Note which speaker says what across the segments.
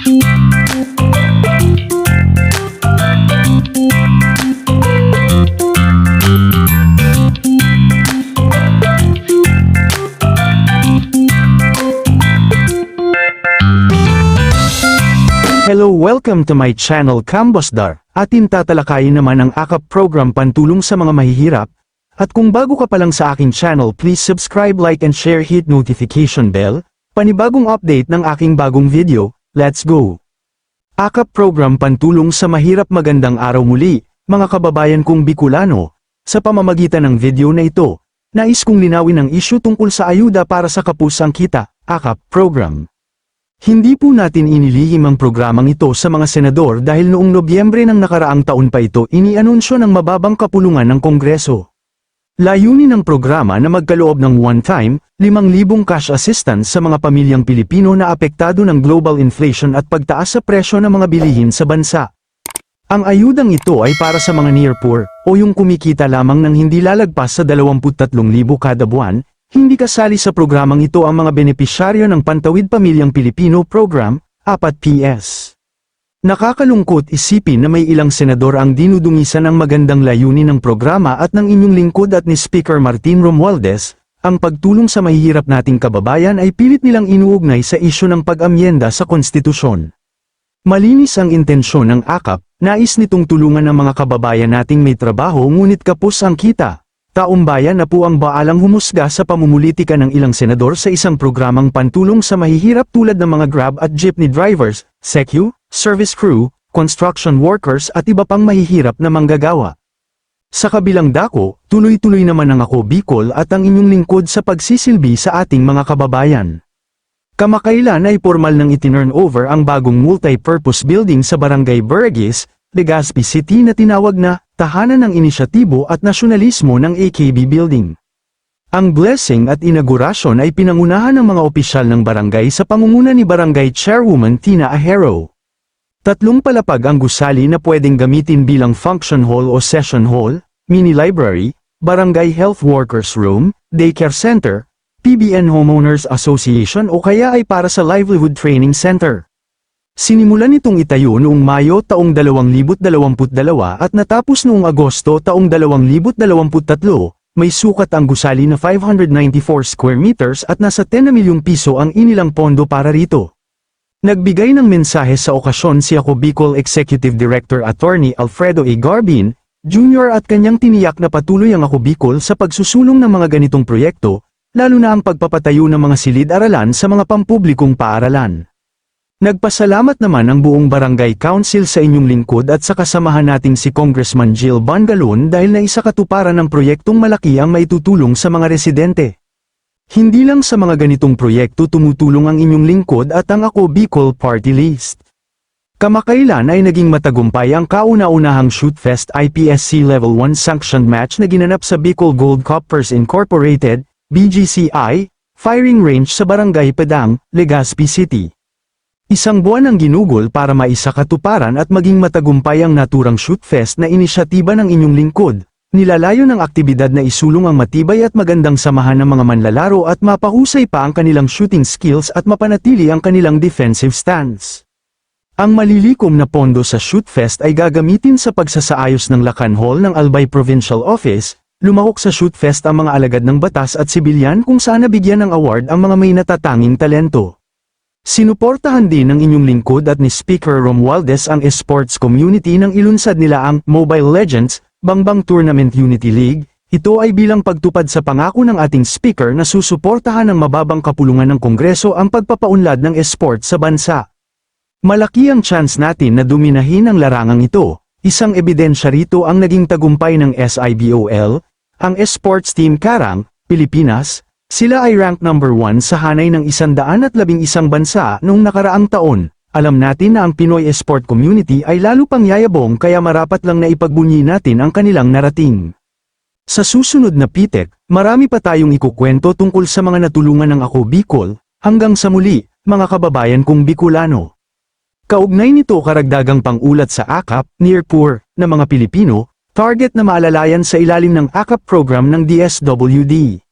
Speaker 1: Hello, welcome to my channel Kambosdar. Atin tatalakayin naman ang AKAP program pantulong sa mga mahihirap. At kung bago ka pa lang sa aking channel, please subscribe, like and share, hit notification bell. Panibagong update ng aking bagong video. Let's go! AKAP program pantulong sa mahirap magandang araw muli, mga kababayan kong Bicolano. Sa pamamagitan ng video na ito, nais kong linawin ang isyu tungkol sa ayuda para sa kapusang kita, AKAP program. Hindi po natin inilihim ang programang ito sa mga senador dahil noong Nobyembre ng nakaraang taon pa ito inianunsyo ng mababang kapulungan ng Kongreso. Layunin ng programa na magkaloob ng one-time, 5,000 cash assistance sa mga pamilyang Pilipino na apektado ng global inflation at pagtaas sa presyo ng mga bilihin sa bansa. Ang ayudang ito ay para sa mga near poor, o yung kumikita lamang ng hindi lalagpas sa 23,000 kada buwan, hindi kasali sa programang ito ang mga benepisyaryo ng Pantawid Pamilyang Pilipino Program, 4PS. Nakakalungkot isipin na may ilang senador ang dinudungisan ng magandang layunin ng programa at ng inyong lingkod at ni Speaker Martin Romualdez, ang pagtulong sa mahihirap nating kababayan ay pilit nilang inuugnay sa isyu ng pag-amyenda sa konstitusyon. Malinis ang intensyon ng AKAP, nais nitong tulungan ng mga kababayan nating may trabaho ngunit kapos ang kita. Taumbayan na po ang baalang humusga sa pamumulitika ng ilang senador sa isang programang pantulong sa mahihirap tulad ng mga Grab at jeepney drivers, SECU, service crew, construction workers at iba pang mahihirap na manggagawa. Sa kabilang dako, tuloy-tuloy naman ang ako Bicol at ang inyong lingkod sa pagsisilbi sa ating mga kababayan. Kamakailan ay formal nang itinurn over ang bagong multi-purpose building sa Barangay Burgess, Legazpi City na tinawag na Tahanan ng Inisyatibo at Nasyonalismo ng AKB Building. Ang blessing at inaugurasyon ay pinangunahan ng mga opisyal ng barangay sa pangunguna ni Barangay Chairwoman Tina Ahero. Tatlong palapag ang gusali na pwedeng gamitin bilang function hall o session hall, mini library, barangay health workers room, daycare center, PBN Homeowners Association o kaya ay para sa livelihood training center. Sinimulan itong itayo noong Mayo taong 2022 at natapos noong Agosto taong 2023, may sukat ang gusali na 594 square meters at nasa 10 na milyong piso ang inilang pondo para rito. Nagbigay ng mensahe sa okasyon si ako Bicol Executive Director Attorney Alfredo A. Garbin, Jr. at kanyang tiniyak na patuloy ang ako Bicol sa pagsusulong ng mga ganitong proyekto, lalo na ang pagpapatayo ng mga silid-aralan sa mga pampublikong paaralan. Nagpasalamat naman ang buong Barangay Council sa inyong lingkod at sa kasamahan nating si Congressman Jill Bangalon dahil na isa katuparan ng proyektong malaki ang maitutulong sa mga residente. Hindi lang sa mga ganitong proyekto tumutulong ang inyong lingkod at ang Ako Bicol Party List. Kamakailan ay naging matagumpay ang kauna-unahang Shootfest IPSC Level 1 sanctioned match na ginanap sa Bicol Gold Coppers Incorporated, BGCI, firing range sa Barangay Padang, Legazpi City. Isang buwan ang ginugol para maisakatuparan at maging matagumpay ang naturang shootfest na inisyatiba ng inyong lingkod. Nilalayo ng aktibidad na isulong ang matibay at magandang samahan ng mga manlalaro at mapahusay pa ang kanilang shooting skills at mapanatili ang kanilang defensive stance. Ang malilikom na pondo sa Shootfest ay gagamitin sa pagsasaayos ng Lakan Hall ng Albay Provincial Office, lumahok sa Shootfest ang mga alagad ng batas at sibilyan kung saan nabigyan ng award ang mga may natatanging talento. Sinuportahan din ng inyong lingkod at ni Speaker Romualdez ang esports community nang ilunsad nila ang Mobile Legends, Bangbang Tournament Unity League, ito ay bilang pagtupad sa pangako ng ating speaker na susuportahan ng mababang kapulungan ng Kongreso ang pagpapaunlad ng esports sa bansa. Malaki ang chance natin na duminahin ang larangang ito, isang ebidensya rito ang naging tagumpay ng SIBOL, ang esports team Karang, Pilipinas, sila ay rank number 1 sa hanay ng 111 bansa noong nakaraang taon. Alam natin na ang Pinoy esport community ay lalo pang yayabong kaya marapat lang na ipagbunyi natin ang kanilang narating. Sa susunod na pitek, marami pa tayong ikukwento tungkol sa mga natulungan ng ako Bicol, hanggang sa muli, mga kababayan kong Bicolano. Kaugnay nito karagdagang pangulat sa AKAP, Near Poor, na mga Pilipino, target na maalalayan sa ilalim ng AKAP program ng DSWD.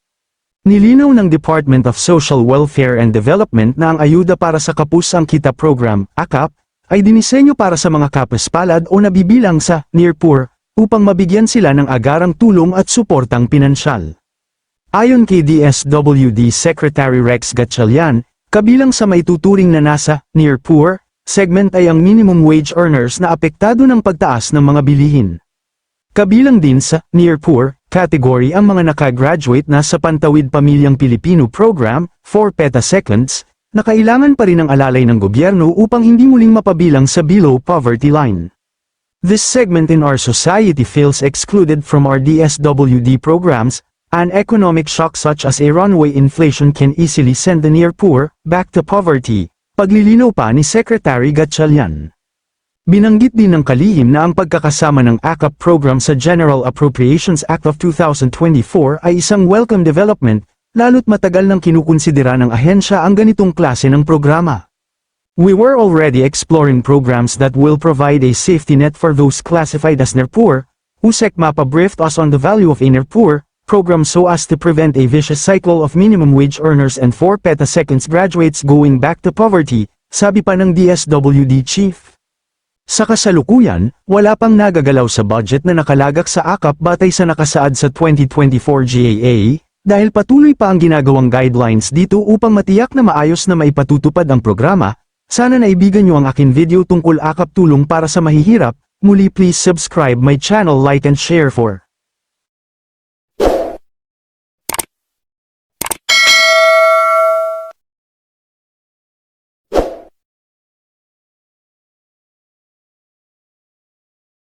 Speaker 1: Nilinaw ng Department of Social Welfare and Development na ang ayuda para sa Kapusang Kita Program, AKAP, ay dinisenyo para sa mga kapaspalad o nabibilang sa near poor upang mabigyan sila ng agarang tulong at suportang pinansyal. Ayon kay DSWD Secretary Rex Gatchalian, kabilang sa may tuturing na nasa near poor segment ay ang minimum wage earners na apektado ng pagtaas ng mga bilihin. Kabilang din sa near poor category ang mga nakagraduate na sa Pantawid Pamilyang Pilipino Program, 4 petaseconds, na kailangan pa rin ng alalay ng gobyerno upang hindi muling mapabilang sa below poverty line. This segment in our society feels excluded from our DSWD programs, an economic shock such as a runaway inflation can easily send the near poor back to poverty, paglilinaw pa ni Secretary Gatchalian. Binanggit din ng kalihim na ang pagkakasama ng AKAP program sa General Appropriations Act of 2024 ay isang welcome development, lalo't matagal nang kinukonsidera ng ahensya ang ganitong klase ng programa. We were already exploring programs that will provide a safety net for those classified as near poor, USEC MAPA briefed us on the value of a near poor program so as to prevent a vicious cycle of minimum wage earners and 4 petaseconds graduates going back to poverty, sabi pa ng DSWD chief. Sa kasalukuyan, wala pang nagagalaw sa budget na nakalagak sa AKAP batay sa nakasaad sa 2024 GAA, dahil patuloy pa ang ginagawang guidelines dito upang matiyak na maayos na maipatutupad ang programa, sana naibigan nyo ang akin video tungkol AKAP tulong para sa mahihirap, muli please subscribe my channel like and share for